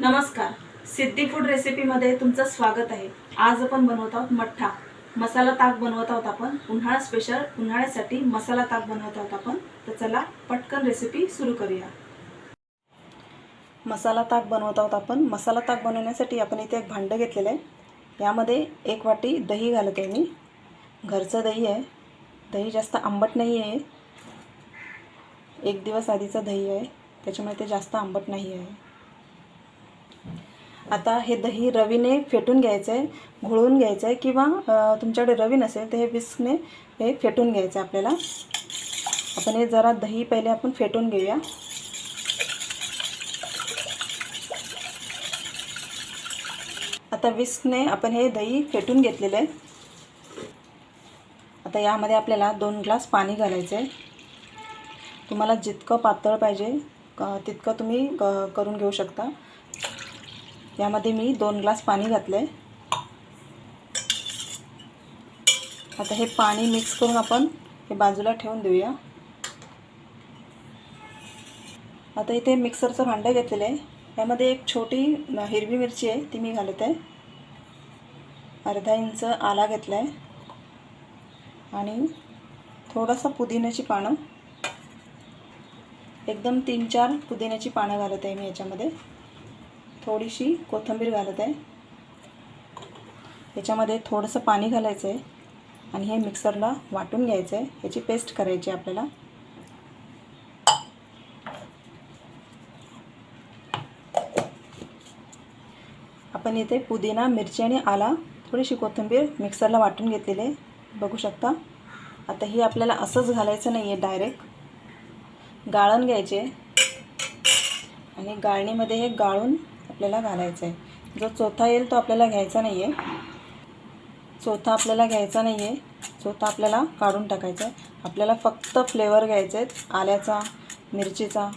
नमस्कार. सिद्धी फूड रेसिपीमध्ये तुमचं स्वागत आहे. आज आपण बनवत आहोत मठ्ठा. मसाला ताक बनवत आहोत आपण. उन्हाळा स्पेशल उन्हाळ्यासाठी मसाला ताक बनवत आहोत आपण. तर चला पटकन रेसिपी सुरू करूया. मसाला ताक बनवत आहोत आपण. मसाला ताक बनवण्यासाठी आपण इथे एक भांडं घेतलेलं आहे. यामध्ये एक वाटी दही घालत आहे मी. घरचं दही आहे. दही जास्त आंबट नाही आहे. एक दिवस आधीचं दही आहे. त्याच्यामुळे ते जास्त आंबट नाही आहे. आता हे दही रवीने फेटून घ्यायचं आहे घोळून घ्यायचं आहे किंवा तुमच्याकडे रवी नसेल तर हे विस्कने हे फेटून घ्यायचं आहे आपल्याला. आपण हे जरा दही पहिले आपण फेटून घेऊया. आता विस्कने आपण हे दही फेटून घेतलेलं आहे आता यामध्ये आपल्याला दोन ग्लास पाणी घालायचं आहे तुम्हाला जितकं पातळ पाहिजे क- तितकं तुम्ही क- करून घेऊ शकता. यामध्ये मी दोन ग्लास पाणी घातलं आहे आता हे पाणी मिक्स करून आपण हे बाजूला ठेवून देऊया. आता इथे मिक्सरचं भांडं घेतलेलं आहे. यामध्ये एक छोटी हिरवी मिरची आहे ती मी घालत आहे अर्धा इंच आला घेतला आहे आणि थोडासा पुदिन्याची पानं. एकदम तीन चार पुदिन्याची पानं घालत आहे मी याच्यामध्ये. थोडीशी कोथिंबीर घालत आहे. याच्यामध्ये थोडंसं पाणी घालायचं आहे आणि हे मिक्सरला वाटून घ्यायचं आहे याची पेस्ट करायची आहे आपल्याला. आपण इथे पुदिना मिरची आणि आला थोडीशी कोथिंबीर मिक्सरला वाटून घेतलेली आहे. बघू शकता. आता हे आपल्याला असंच घालायचं नाही आहे डायरेक्ट. गाळण घ्यायचे. आणि गाळणीमध्ये हे गाळून आपल्याला घालायचा आहे. जो चोथा येईल तो आपल्याला घ्यायचा नाही आहे चोथा आपल्याला घ्यायचा नाही आहे चोथा आपल्याला काढून टाकायचा आहे. आपल्याला फक्त फ्लेवर घ्यायचे आहेत. आल्याचा मिरचीचा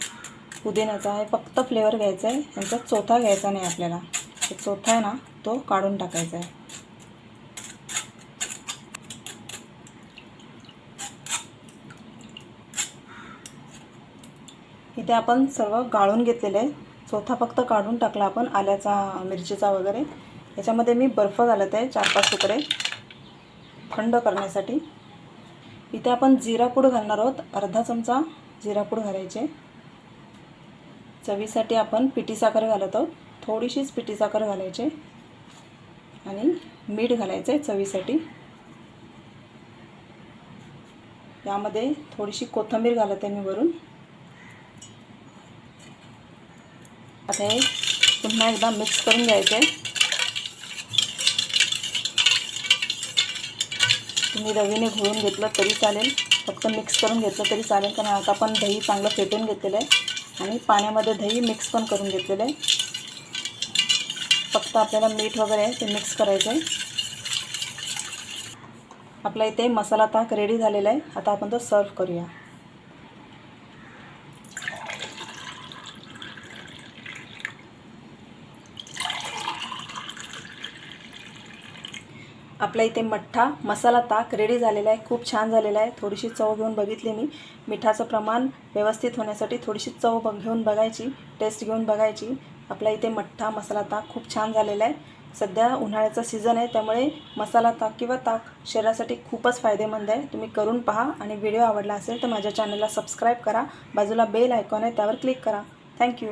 पुदिन्याचा हे फक्त फ्लेवर घ्यायचा आहे. यांचा चोथा घ्यायचा नाही आपल्याला. चौथा चोथा आहे ना तो काढून टाकायचा आहे. इथे आपण सर्व गाळून घेतलेलं आहे. चोथा फक्त काढून टाकला आपण आल्याचा मिरचीचा वगैरे. याच्यामध्ये मी बर्फ घालत आहे चार पाच तुकडे. थंड करण्यासाठी. इथे आपण जिरापूड घालणार आहोत. अर्धा चमचा जिरापूड घालायचे. चवीसाठी आपण पिठी साखर घालत आहोत. थोडीशीच पिठी साखर घालायचे. आणि मीठ घालायचं आहे चवीसाठी. यामध्ये थोडीशी कोथिंबीर घालत आहे मी वरून. आता हे पुन्हा एकदा मिक्स करून घ्यायचे. तुम्ही रवीने घोळून घेतलं तरी चालेल. फक्त मिक्स करून घेतलं तरी चालेल. कारण आता आपण दही चांगलं फेटून घेतलेलं आहे. आणि पाण्यामध्ये दही मिक्स पण करून घेतलेलं आहे. फक्त आपल्याला मीठ वगैरे आहे ते मिक्स करायचं आहे. आपला इथे मसाला ताक रेडी झालेला आहे. आता आपण तो सर्व करूया. आपल्या इथे मठ्ठा मसाला ताक रेडी झालेला आहे. खूप छान झालेला आहे. थोडीशी चव घेऊन बघितली मी. मिठाचं प्रमाण व्यवस्थित होण्यासाठी थोडीशी चव बघ घेऊन बघायची टेस्ट घेऊन बघायची. आपल्या इथे मठ्ठा मसाला ताक खूप छान झालेला आहे. सध्या उन्हाळ्याचा सीझन आहे त्यामुळे मसाला ताक किंवा ताक शरीरासाठी खूपच फायदेमंद आहे. तुम्ही करून पहा आणि व्हिडिओ आवडला असेल तर माझ्या चॅनलला सबस्क्राईब करा. बाजूला बेल आयकॉन आहे त्यावर क्लिक करा. थँक्यू